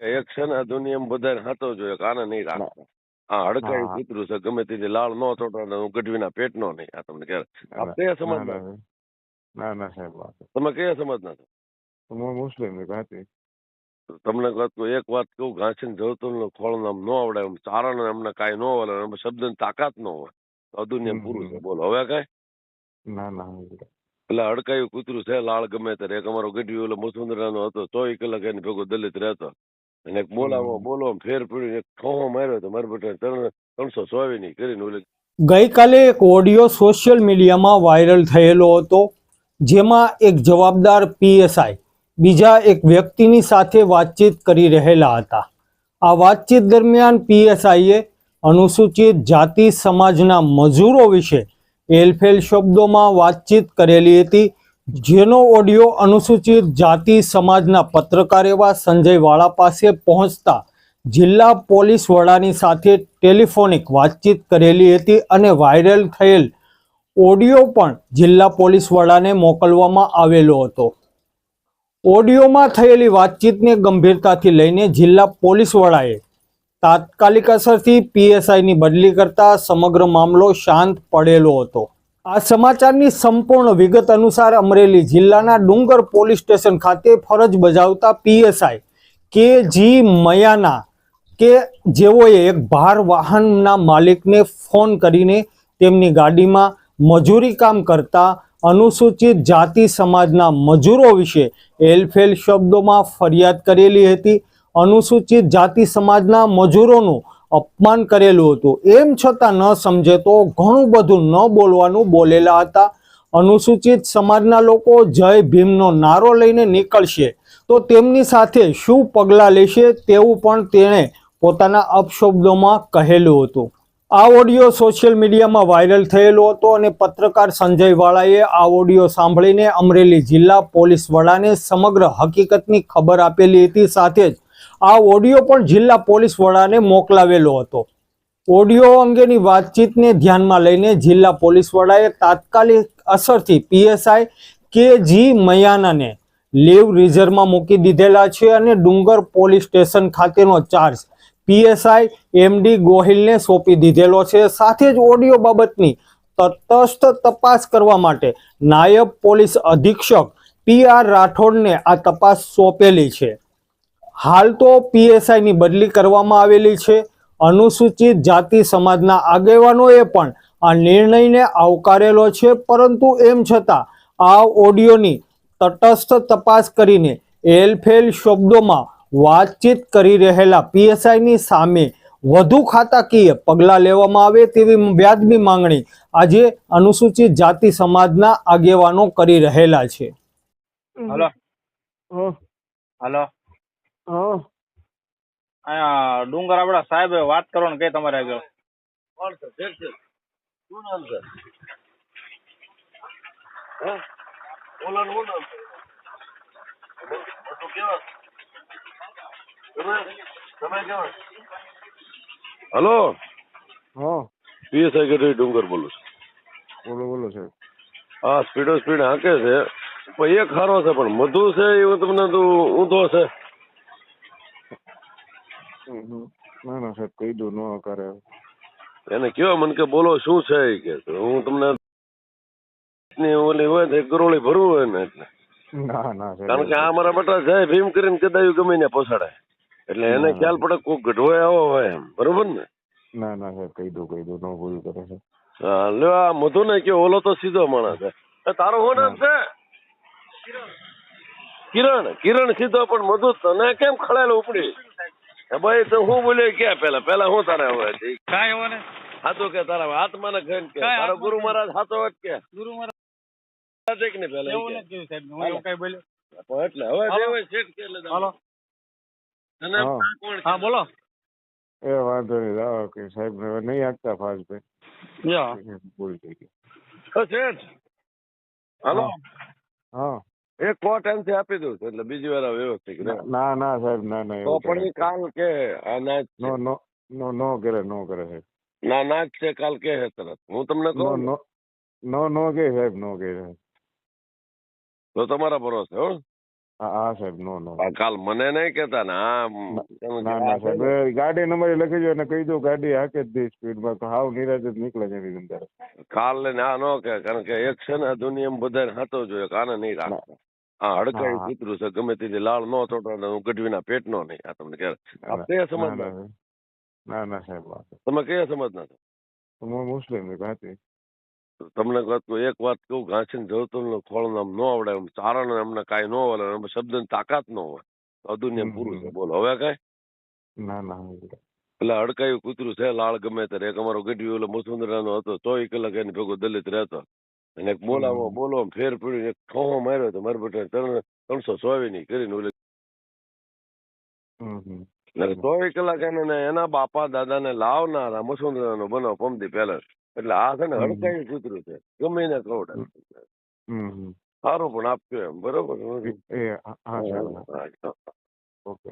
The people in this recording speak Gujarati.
એક છે ને આ દુનિયામાં બધાને હાથો જોઈએ કાને નહીં રાખો. આ હડકાયું કૂતરું છે ગમે તે લાળ ન થોડો ને હું ગઢવીના પેટનો નહીં આ તમને ક્યારે આપ કયા ના સમાજના ના ના સાહેબ તમે કયા સમાજના છો? હું મુસ્લિમ છું ઘાતી તમને કહું તો એક વાત કહું ઘાસીને જવતું ખોળ નામ ન આવડે એમ ચારણ એમને કાંઈ ન આવડે એમ શબ્દની તાકાત ન હોય. તો દુનિયા પૂરું છે બોલો હવે કાંઈ? ના ના એટલે અડકાયું કૂતરું છે લાળ ગમે ત્યારે. એક અમારો ગઢવી ઓલો મુસુંદરાનો હતો ચોવીસ કલાક એની ભેગો દલિત રહેતો. અને બોલાવો. બોલો ફેર પડ્યું ઠોહો માર્યો તો મારા બેટા ત્રણ ત્રણસો સોવી ની કરીને ઓલે ગઈકાલે એક ઓડિયો સોશિયલ મીડિયામાં વાયરલ થયેલો હતો જેમાં એક જવાબદાર પીએસઆઈ બીજા એક વ્યક્તિની સાથે વાતચીત કરી રહેલા હતા આ વાતચીત દરમિયાન પીએસઆઈએ અનુસૂચિત જાતિ સમાજના મજૂરો વિશે એલફેલ શબ્દોમાં વાતચીત કરેલી હતી જેનો ઓડિયો અનુસૂચિત જાતિ સમાજના પત્રકાર એવા સંજય વાળા પાસે પહોંચતા જિલ્લા પોલીસ વડાની સાથે ટેલિફોનિક વાતચીત કરેલી હતી અને વાયરલ થયેલ ઓડિયો પણ જિલ્લા પોલીસ વડાને મોકલવામાં આવેલો હતો. ઓડિયોમાં થયેલી વાતચીતને ગંભીરતાથી લઈને જિલ્લા પોલીસ વડાએ તાત્કાલિક અસરથી પીએસઆઈની બદલી કરતા સમગ્ર મામલો શાંત પડેલો હતો. આ સમાચારની સંપૂર્ણ વિગત અનુસાર અમરેલી જિલ્લાના ડુંગર પોલીસ સ્ટેશન ખાતે ફરજ બજાવતા પીએસઆઈ કે જી મયાના કે જેઓએ એક ભાર વાહનના માલિકને ફોન કરીને તેમની ગાડીમાં મજૂરી કામ કરતા અનુસૂચિત જાતિ સમાજના મજૂરો વિશે એલફેલ શબ્દોમાં ફરિયાદ કરેલી હતી. અનુસૂચિત જાતિ સમાજના મજૂરોનું અપમાન કરેલું હતું. એમ છતાં ન સમજે તો ઘણું બધું ન બોલવાનું બોલેલા હતા. અનુસૂચિત સમાજના લોકો જય ભીમનો નારો લઈને નીકળશે. તો તેમની સાથે શું પગલાં લેશે તેવું પણ તેણે પોતાના અપશબ્દોમાં કહેલું હતું. આ ઓડિયો સોશિયલ મીડિયામાં વાયરલ થયેલો હતો અને પત્રકાર સંજય વાળાએ આ ઓડિયો સાંભળીને અમરેલી જિલ્લા પોલીસ વડાને સમગ્ર હકીકતની ખબર આપેલી હતી. સાથે જ આ ઓડિયો પણ જિલ્લા પોલીસ વડાને મોકલાવેલો હતો. ઓડિયો અંગેની વાતચીતને ધ્યાનમાં લઈને જિલ્લા પોલીસ વડાએ તાત્કાલિક અસરથી પીએસઆઈ કે જી મયાનાને લીવ રિઝર્વમાં મૂકી દીધેલા છે અને ડુંગર પોલીસ સ્ટેશન ખાતેનો ચાર્જ પીએસઆઈ એમડી ગોહિલને સોંપી દીધેલો છે. સાથે જ ઓડિયો બાબતની તટસ્થ તપાસ કરવા માટે નાયબ પોલીસ અધિક્ષક પી આર રાઠોડને આ તપાસ સોંપેલી છે. હાલ તો પીએસઆઈની બદલી કરવામાં આવેલી છે. અનુસૂચિત જાતિ સમાજના આગેવાનોએ પણ આ નિર્ણયને આવકારેલો છે પરંતુ એમ છતાં આ ઓડિયોની તટસ્થ તપાસ કરીને એલફેલ શબ્દોમાં વાતચીત કરી રહેલા પીએસઆઈની સામે વધુ ખાતાકીય પગલાં લેવામાં આવે તેવી વ્યાજબી માંગણી આજે અનુસૂચિત જાતિ સમાજના આગેવાનો કરી રહેલા છે. હલો. હલો હા અહીંયા ડુંગર આપડા સાહેબ વાત કરો ને કઈ તમારે આગળ? કોણ છે? શેઠ છે. શું નામ છે? હે? ઓલાનું શું નામ છે? મોટું કેવા? તમે? તમે કેવા? હલો? હા. પીએસઆઈ ગઢવી ડુંગર બોલું છું? બોલો બોલો સાહેબ. હા સ્પીડો સ્પીડ હાંકે છે. પણ એક ખારો છે પણ મધુ છે એવું તમને તો ઊંધો છે. હમ હમ. ના ના સાહેબ કહી દો ન કરે. એને કયો મને કે બોલો શું છે એ કે? હું તમને ની ઓલી હોય એક ગરોળી ભરવું હોય ને એટલે. ના ના સાહેબ. કારણ કે આ મારા બટા છે ભીમ કરીને કદાયું ગમે ને પોસાડે એટલે એને ખ્યાલ પડે કોક ગઢવાય આવો હોય એમ. બરોબર ને? ના ના સાહેબ કહી દો કહી દો નો ભૂલ કરે છે હા લ્યો આ મધુ ને કયો ઓલો તો સીધો માણસ છે. તારો શું નામ છે? કિરણ. કિરણ સીધો પણ મધુ તને કેમ ખળેલો ઉપડી? ભાઈ તો હું બોલ્યો કે પેલા? પેલા હું તારે હવે? કાંઈ એવો ને. હાથો કે તારા આત્માને ઘન કે. તારો ગુરુ મહારાજ હાથો જ કે. ગુરુ મહારાજ છે કે નહીં પેલા એવું નથી કે. સાહેબ હું એવું કઈ બોલ્યો. એટલે હવે. જે શેઠ કે એટલે હાલો. અને કોણ હા બોલો. એ વાંધો નહીં જાઓ કે સાહેબ હવે નહીં આપતા ફાસ ભાઈ યા. ભૂલ થઈ છે? શેઠ હાલો. હા. એક કો ટાઈમથી આપી દઉં છું એટલે બીજી વાર આ વ્યવસ્થિત રહે. ના- ના ના સાહેબ ના ના તો એવું પણ કરે. ઈ કાલ કે આ નાચ છે. નો નો નો નો કરે નો કરે સાહેબ ના નાચ છે કાલ કે હે તરત હું તમને નો કહું ને, નો નો નો કે સાહેબ નો કે સાહેબ તો તમારા ભરોસે હો હા હા સાહેબ નો નો આ કાલ મને નહીં કેતા ને આ ના ના સાહેબ એ ગાડી નંબર લખી દો અને કહી દો ગાડી હાકે જ દે સ્પીડમાં તો હાવ નિરાજ જ નીકળે છે એની અંદર કાલ લઈને આ ન કે કારણ કે એક છે ને દુનિયામાં બધાને હાથો જોઈએ કે આને નહીં રાખતા આ હડકાઈ. કૂતરું છે ગમે તેથી લાળ ન ચોટાડે હું ગઢવીના પેટનો નહીં. આ તમને કહે આપ કયા ના, સમાજના ના, ના. ના સાહેબ તમે કયા સમાજના છો? હું મુસ્લિમ તમને કહું એક વાત કહું જરૂર જવતું ખોળ નામ ન આવડે એમ ચારણ એમને કાંઈ ન હોય એમ શબ્દની તાકાત ન હોય. તો દુનિયા પૂરું છે બોલો હવે કાંઈ? ના ના એટલે અડકાયું કૂતરું છે લાળ ગમે ત્યારે. એક અમારો ગઢવી ઓલો મુસુંદરાનો હતો ચોવીસ કલાક એની ભેગો દલિત રહેતો. અને બોલાવો બોલો ફેર પડ્યું એક માર્યો તો મારા બેટા ત્રણ ત્રણસો સોવી ની કરીને ઓલે ચોવીસ કલાક એને એના બાપા દાદા ને લાવનારા મુસુંદરાનો બનાવ પમદી પહેલા. એટલે આ છે ને હડકાઈ સુતરું છે. ગમે એને હમ સારું પણ આપ્યો એમ બરોબર. ઓકે.